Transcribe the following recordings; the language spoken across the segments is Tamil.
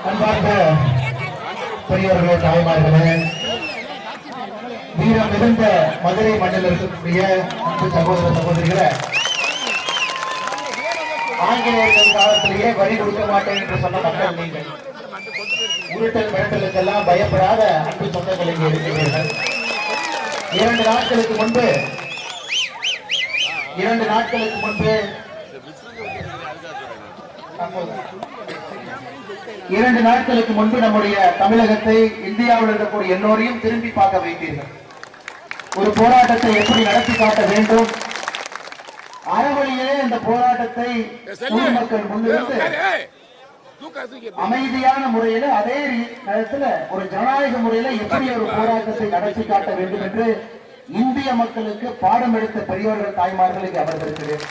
அன்பார்ந்த பெரியவர்களே தாய்மார்களே வீரம் மிகுந்த மதுரை மண்ணில் இருக்கக்கூடிய அன்பு சகோதர சகோதரிகளை ஆங்கிலேயர்கள் காலத்திலேயே வரி கொடுக்க மாட்டேன் என்று சொன்ன மக்கள் நீங்கள். உருட்டல் மிரட்டலுக்கெல்லாம் பயப்படாத அன்பு சொந்தங்கள் இங்கே இருக்கிறீர்கள். இரண்டு நாட்களுக்கு முன்பு இரண்டு நாட்களுக்கு முன்பு இரண்டு நாட்களுக்கு முன்பு நம்முடைய தமிழகத்தை இந்தியாவில் இருக்கக்கூடிய எல்லோரையும் திரும்பி பார்க்க வைத்தீர்கள். ஒரு போராட்டத்தை எப்படி நடத்தி காட்ட வேண்டும்? அறவழியிலே இந்த போராட்டத்தை பொதுமக்கள் முன்னிருந்து அமைதியான முறையில அதே நேரத்துல ஒரு ஜனநாயக முறையில எப்படி ஒரு போராட்டத்தை நடத்தி காட்ட வேண்டும் என்று இந்திய மக்களுக்கு பாடம் எடுத்த பெரியவர்கள் தாய்மார்களுக்கு அமர்ந்திருக்கிறேன்.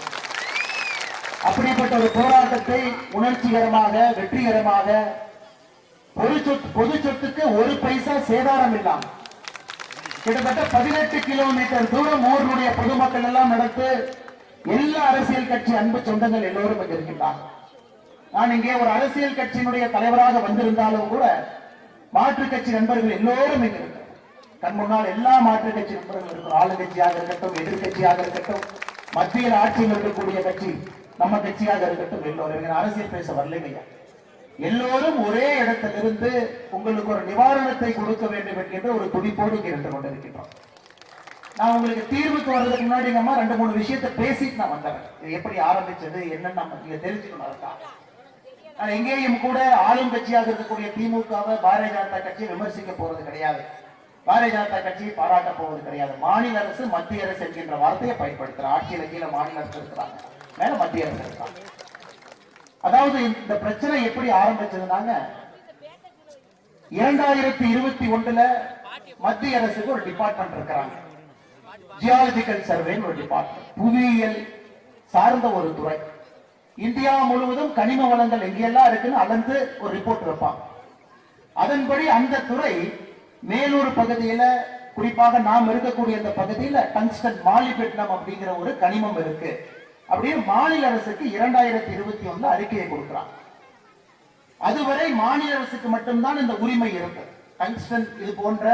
அப்படிப்பட்ட ஒரு போராட்டத்தை உணர்ச்சிகரமாக வெற்றிகரமாக பொது சொத்து பொது சொத்துக்கு ஒரு பைசா சேதாரம் இல்லாம கிட்டத்தட்ட பதினெட்டு கிலோமீட்டர் தூரம் ஊருடைய பொதுமக்கள் எல்லாம் நடத்து எல்லா அரசியல் கட்சி அன்பு சொந்தங்கள் எல்லோரும் இங்க இருக்கின்றாங்க. நான் இங்கே ஒரு அரசியல் கட்சியினுடைய தலைவராக வந்திருந்தாலும் கூட மாற்றுக் கட்சி நண்பர்கள் எல்லோரும் இங்க இருக்கிறோம் கண் முன்னால் எல்லா மாற்றுக் கட்சி நண்பர்கள் இருக்கிறோம் ஆளுங்கட்சியாக இருக்கட்டும் எதிர்கட்சியாக இருக்கட்டும் மத்தியில் ஆட்சியில் இருக்கக்கூடிய கட்சி நம்ம கட்சியாக இருக்கட்டும் எல்லோரும் அரசியல் பேச வரலைங்கய்யா எல்லோரும் ஒரே இடத்திலிருந்து உங்களுக்கு ஒரு நிவாரணத்தை கொடுக்க வேண்டும் என்கின்ற ஒரு துடிப்போடு இங்கே இருந்து கொண்டிருக்கின்றோம். நான் உங்களுக்கு தீர்வுக்கு வர்றதுக்கு முன்னாடி அம்மா ரெண்டு மூணு விஷயத்தை பேசிட்டு நான் வந்தேன் இது எப்படி ஆரம்பிச்சது என்னன்னு நம்ம நீங்க தெரிஞ்சுக்கணும் அதுதான் எங்கேயும் கூட ஆளும் கட்சியாக இருக்கக்கூடிய திமுகவை பாரதிய ஜனதா கட்சியை விமர்சிக்க போறது கிடையாது. பாரதிய ஜனதா கட்சியை பாராட்ட போவது கிடையாது. மாநில அரசு மத்திய அரசு என்கின்ற வார்த்தையை பயன்படுத்துற ஆட்சியில கீழே மாநில அரசு இருக்கிறாங்க. மேல மத்திய அரசு இருக்காங்க அதாவது இந்த பிரச்சனை எப்படி ஆரம்பிச்சதுனாங்க? இரண்டாயிரத்தி இருபத்தி ஒண்ணுல மத்திய அரசுக்கு ஒரு டிபார்ட்மெண்ட் இருக்கிறாங்க. ஜியாலஜிக்கல் சர்வேன்னு ஒரு டிபார்ட்மெண்ட் புவியியல் சார்ந்த ஒரு துறை. இந்தியா முழுவதும் கனிம வளங்கள் எங்கெல்லாம் இருக்குன்னு அளந்து ஒரு ரிப்போர்ட் வைப்பாங்க. அதன்படி அந்த துறை மேலூர் பகுதியில குறிப்பாக நாம் இருக்கக்கூடிய அந்த பகுதியில டங்ஸ்டன் மாலிபெட்னம் அப்படிங்கிற ஒரு கனிமம் இருக்கு. அப்படியே மாநில அரசுக்கு இரண்டாயிரத்தி இருபத்தி ஒண்ணுல அறிக்கையை கொடுக்கிறான். அதுவரை மாநில அரசுக்கு மட்டும்தான் இந்த உரிமை இருக்கு டங்ஸ்டன் இது போன்ற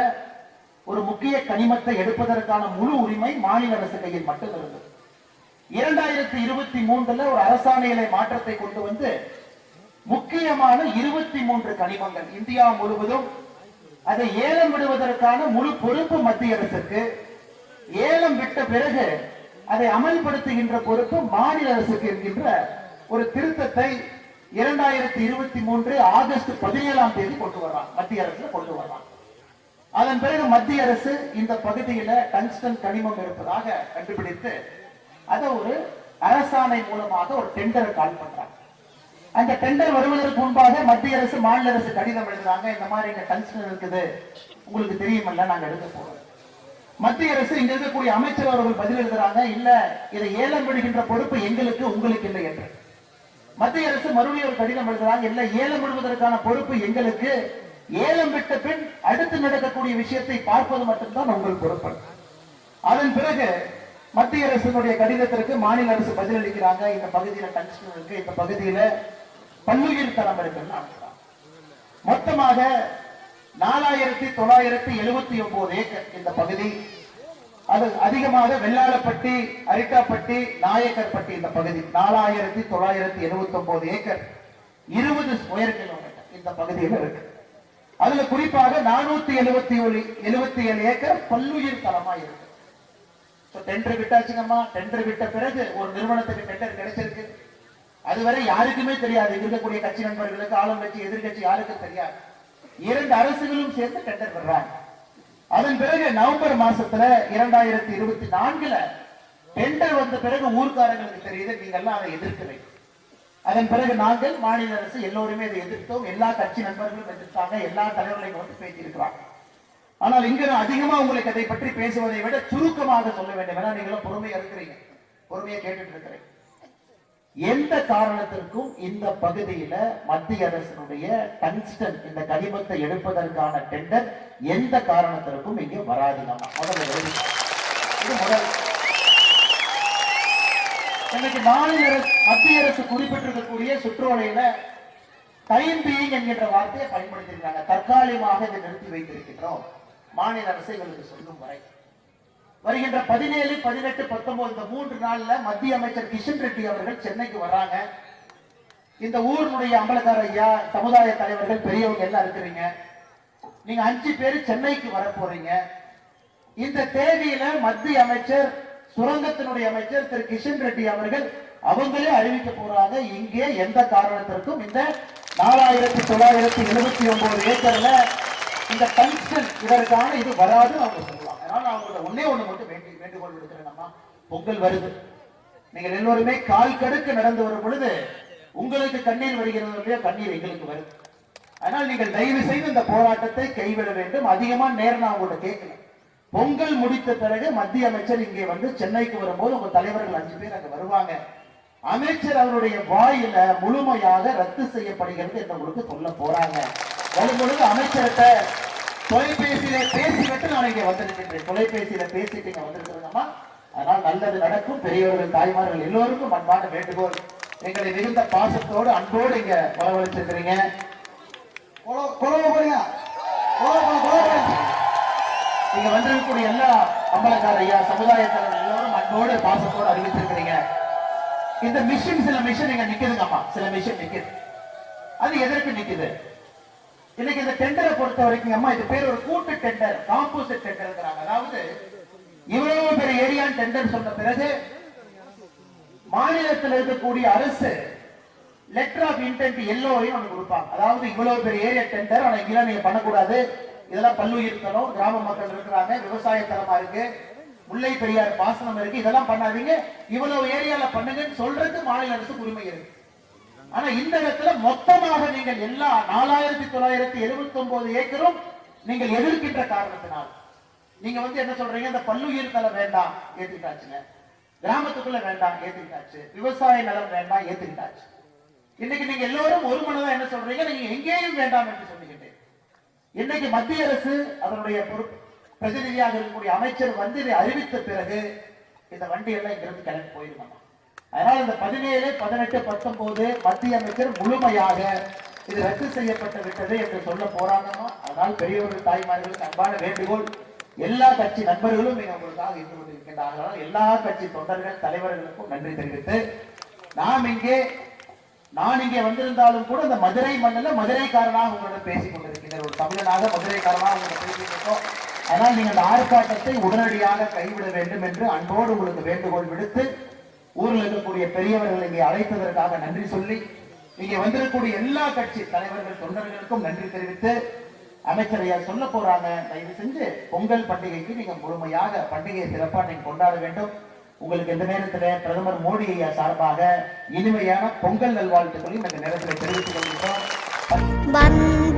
ஒரு முக்கிய கனிமத்தை எடுப்பதற்கான முழு உரிமை மாநில அரசு கையில் மட்டும் இருந்தது. இரண்டாயிரத்தி இருபத்தி மூன்றுல ஒரு அரசாணையிலே மாற்றத்தை கொண்டு வந்து முக்கியமான இருபத்தி மூன்று கனிமங்கள் இந்தியா முழுவதும் அதை ஏலம் விடுவதற்கான முழு பொறுப்பு மத்திய அரசுக்கு. ஏலம் விட்ட பிறகு அதை அமல்படுத்துகின்ற பொறுப்பு மாநில அரசுக்கு இருக்கின்ற ஒரு திருத்தத்தை இரண்டாயிரத்தி இருபத்தி மூன்று ஆகஸ்ட் பதினேழாம் தேதி கொண்டு வர்றான். மத்திய அரசு கொண்டு வர்றான். அதன் பிறகு மத்திய அரசு இந்த பகுதியில டங்ஸ்டன் கனிமம் இருப்பதாக கண்டுபிடித்து அதை ஒரு அரசாணை மூலமாக ஒரு டெண்டர் கால் பண்றாங்க. அந்த டெண்டர் வருவதற்கு முன்பாக மத்திய அரசு மாநில அரசு கடிதம் எழுதுறாங்க. இந்த மாதிரி இங்க டங்ஸ்டன் இருக்குது. உங்களுக்கு தெரியுமல்ல நாங்க எடுக்க போறோம். மத்திய அரசு இங்க இருக்கக்கூடிய அமைச்சர் அவர்கள் பதில் எழுதுறாங்க இல்ல இதை ஏலம் விடுகின்ற பொறுப்பு எங்களுக்கு உங்களுக்கு இல்லை என்று. மத்திய அரசு மறுபடியும் ஒரு கடிதம் எழுதுறாங்க இல்ல ஏலம் விடுவதற்கான பொறுப்பு எங்களுக்கு. ஏலம் விட்ட பின் அடுத்து நடக்கக்கூடிய விஷயத்தை பார்ப்பது மட்டும்தான் உங்கள் பொறுப்பு. அதன் பிறகு மத்திய அரசினுடைய கடிதத்திற்கு மாநில அரசு பதில் அளிக்கிறாங்க. இந்த பகுதியில டங்ஸ்டன் இருக்கு. இந்த பகுதியில பல்லுயிர் தரம் இருக்குன்னு மொத்தமாக நாலாயிரத்தி தொள்ளாயிரத்தி எழுபத்தி ஒன்பது ஏக்கர் இந்த பகுதி. அது அதிகமாக வெள்ளாளப்பட்டி அரிட்டாப்பட்டி நாயக்கர்பட்டி இந்த பகுதி. நாலாயிரத்தி தொள்ளாயிரத்தி எழுபத்தி ஒன்பது ஏக்கர் இருபது ஸ்கொயர் கிலோமீட்டர் இந்த பகுதியில் இருக்கு. அதுல குறிப்பாக நானூத்தி எழுபத்தி ஒரு எழுபத்தி ஏழு ஏக்கர் பல்லுயிர் தலமா இருக்கு. டெண்டர் விட்டாச்சுங்கம்மா. டெண்டர் விட்ட பிறகு ஒரு நிறுவனத்துக்கு டெண்டர் கிடைச்சிருக்கு. அதுவரை யாருக்குமே தெரியாது. இருக்கக்கூடிய கட்சி நண்பர்களுக்கு ஆளும் கட்சி எதிர்கட்சி யாருக்கும் தெரியாது. இரண்டு அரசுகளும் சேர்ந்து டெண்டர் பெறாங்க அதன் பிறகு நவம்பர் மாசத்துல இரண்டாயிரத்தி இருபத்தி நான்குல டெண்டர் வந்த பிறகு ஊர்க்காரங்களுக்கு தெரியுது நீங்க எல்லாம் அதை எதிர்க்கிறீங்க அதன் பிறகு நாங்கள் மாநில அரசு எல்லோருமே இதை எதிர்த்தோம். எல்லா கட்சி நண்பர்களும் எதிர்த்தாங்க. எல்லா தலைவர்களையும் வந்து பேசியிருக்கிறாங்க. ஆனால் இங்க நான் அதிகமா உங்களுக்கு அதை பற்றி பேசுவதை விட சுருக்கமாக சொல்ல வேண்டும். ஏன்னா நீங்களும் பொறுமையா இருக்கிறீங்க. பொறுமையா கேட்டுட்டு இருக்கிறீங்க. எந்த காரணத்திற்கும் இந்த பகுதியில மத்திய அரசினுடைய டங்ஸ்டன் இந்த கனிமத்தை எடுப்பதற்கான டெண்டர் எந்த காரணத்திற்கும் இங்கே வராதுங்க முதல்ல இது முதல். இன்னைக்கு மாநில அரசு மத்திய அரசு குறிப்பிட்டிருக்கக்கூடிய சுற்றுவலையில டைம் பீயிங் என்கின்ற வார்த்தையை பயன்படுத்தியிருக்காங்க. தற்காலிகமாக இதை நிறுத்தி வைத்திருக்கின்றோம். மாநில அரசு எங்களுக்கு சொல்லும் வரை. வருகின்ற பதினேழு பதினெட்டு பத்தொன்பது இந்த மூன்று நாள்ல மத்திய அமைச்சர் கிஷன் ரெட்டி அவர்கள் சென்னைக்கு வர்றாங்க. இந்த ஊருடைய அம்பலக்கார ஐயா சமுதாய தலைவர்கள் பெரியவங்க எல்லாம் இருக்கிறீங்க. நீங்க அஞ்சு பேர் சென்னைக்கு வர போறீங்க. இந்த தேதியில மத்திய அமைச்சர் சுரங்கத்தினுடைய அமைச்சர் திரு கிஷன் ரெட்டி அவர்கள் அவங்களே அறிவிக்க போறாங்க. இங்கே எந்த காரணத்திற்கும் இந்த நாலாயிரத்தி தொள்ளாயிரத்தி எழுபத்தி ஒன்பது ஏக்கர்ல இந்த டங்ஸ்டன் இதற்கான இது வராது அவங்க சொல்லலாம் அதனால அவங்களோட ஒன்னே ஒண்ணு மட்டும் வேண்டி வேண்டுகோள் விடுக்கிறேன் பொங்கல் வருது. நீங்கள் எல்லோருமே கால் கடுக்கு நடந்து வரும் பொழுது உங்களுக்கு கண்ணீர் வருகிறது இல்லையா கண்ணீர் எங்களுக்கு வருது. ஆனால் நீங்கள் தயவு செய்து இந்த போராட்டத்தை கைவிட வேண்டும். அதிகமா நேரம் நான் உங்கள்ட்ட கேட்கல. பொங்கல் முடித்த பிறகு மத்திய அமைச்சர் இங்கே வந்து சென்னைக்கு வரும்போது உங்க தலைவர்கள் அஞ்சு பேர் அங்க வருவாங்க. அமைச்சர் அவருடைய வாயில முழுமையாக ரத்து செய்யப்படுகிறது என்று உங்களுக்கு சொல்ல போறாங்க. வரும் பொழுது அமைச்சர்கிட்ட தொலைபேசியில பேசிவிட்டு நான் இங்க வந்திருக்கின்றேன். தொலைபேசியில பேசிட்டு இங்க வந்திருக்கிறோம்மா அதனால் நல்லது நடக்கும். பெரியவர்கள் தாய்மார்கள் எல்லோருக்கும் அன்பான வேண்டுகோள். எங்களை மிகுந்த பாசத்தோடு அன்போடு இங்க வரவழைச்சிருக்கிறீங்க. கொலவு நீங்க வந்திருக்கக்கூடிய எல்லா அம்பலக்கார ஐயா சமுதாயத்தினர் எல்லோரும் அன்போடு பாசத்தோடு அறிவிச்சிருக்கிறீங்க இந்த மிஷின் சில மிஷின் இங்க நிக்குதுங்கம்மா. சில மிஷின் நிக்குது. அது எதற்கு நிக்குது? இன்னைக்கு இந்த டெண்டரை பொறுத்த வரைக்கும் அம்மா இது பேர் ஒரு கூட்டு டெண்டர் காம்போசிட் டெண்டர்ங்கிறாங்க அதாவது இவ்வளவு பெரிய ஏரியான் டெண்டர் சொன்ன பிறகு மாநிலத்தில் இருக்கக்கூடிய அரசு லெட்டர் ஆஃப் இன்டென்ட் எல்லோரையும் ஒன்று கொடுப்பாங்க. அதாவது இவ்வளவு பெரிய ஏரியா டெண்டர் ஆனா இங்கெல்லாம் நீங்க பண்ணக்கூடாது. இதெல்லாம் பல்லுயிர் கிராம மக்கள் இருக்கிறாங்க விவசாய தரமா இருக்கு முல்லை பெரியார் பாசனம் இருக்கு. இதெல்லாம் பண்ணாதீங்க. இவ்வளவு ஏரியால பண்ணுங்கன்னு சொல்றது மாநில அரசுக்கு உரிமை இருக்கு. ஆனா இந்த இடத்துல மொத்தமாக நீங்கள் எல்லா நாலாயிரத்தி தொள்ளாயிரத்தி எழுபத்தி ஒன்பது ஏக்கரும் நீங்கள் எதிர்க்கின்ற காரணத்தினால். நீங்க வந்து என்ன சொல்றீங்க? இந்த பல்லுயிர் தலை வேண்டாம் ஏத்துக்கிட்டாச்சுங்க கிராமத்துக்குள்ள வேண்டாம் ஏத்துக்கிட்டாச்சு விவசாய நிலம் வேண்டாம் ஏத்துக்கிட்டாச்சு இன்னைக்கு நீங்க எல்லோரும் ஒரு மனதா என்ன சொல்றீங்க? நீங்க எங்கேயும் வேண்டாம் என்று சொல்லுகின்றேன் இன்னைக்கு மத்திய அரசு அதனுடைய பொறுப்பு பிரதிநிதியாக இருக்கக்கூடிய அமைச்சர் வந்து இதை அறிவித்த பிறகு இந்த வண்டி எல்லாம் இங்கிருந்து கிளம்பி போயிருக்கணும் அதனால இந்த பதினேழு பதினெட்டு பத்தொன்பது மத்திய அமைச்சர் முழுமையாக இது ரத்து செய்யப்பட்டு விட்டது என்று சொல்ல போறாங்கம்மா. அதனால் பெரியவர்கள் தாய்மார்களுக்கு அன்பான வேண்டுகோள். எல்லா கட்சி நண்பர்களும் இங்கே உங்களுக்காக இருந்து கொண்டிருக்கின்றார்கள். எல்லா கட்சி தொண்டர்கள் தலைவர்களுக்கும் நன்றி தெரிவித்து நாம் இங்கே நான் இங்கே வந்திருந்தாலும் கூட இந்த மதுரை மண்ணில் மதுரைக்காரனாக உங்களிடம் பேசிக் கொண்டிருக்கிறேன் ஒரு தமிழனாக மதுரைக்காரனாக உங்களிடம் பேசிக் ஆனால் அதனால் நீங்கள் அந்த ஆர்ப்பாட்டத்தை உடனடியாக கைவிட வேண்டும் என்று அன்போடு உங்களுக்கு வேண்டுகோள் விடுத்து ஊரில் இருக்கக்கூடிய பெரியவர்கள் இங்கே அழைத்ததற்காக நன்றி சொல்லி இங்கே வந்திருக்கக்கூடிய எல்லா கட்சி தலைவர்கள் தொண்டர்களுக்கும் நன்றி தெரிவித்து அமைச்சரையா சொல்ல போறாங்க தயவு செஞ்சு பொங்கல் பண்டிகைக்கு நீங்க முழுமையாக பண்டிகையை சிறப்பாக நீங்க கொண்டாட வேண்டும். உங்களுக்கு இந்த நேரத்தில் பிரதமர் மோடி ஐயா சார்பாக இனிமையான பொங்கல் நல்வாழ்த்துக்களையும் இந்த நேரத்தில் தெரிவித்துக் கொள்கிறோம்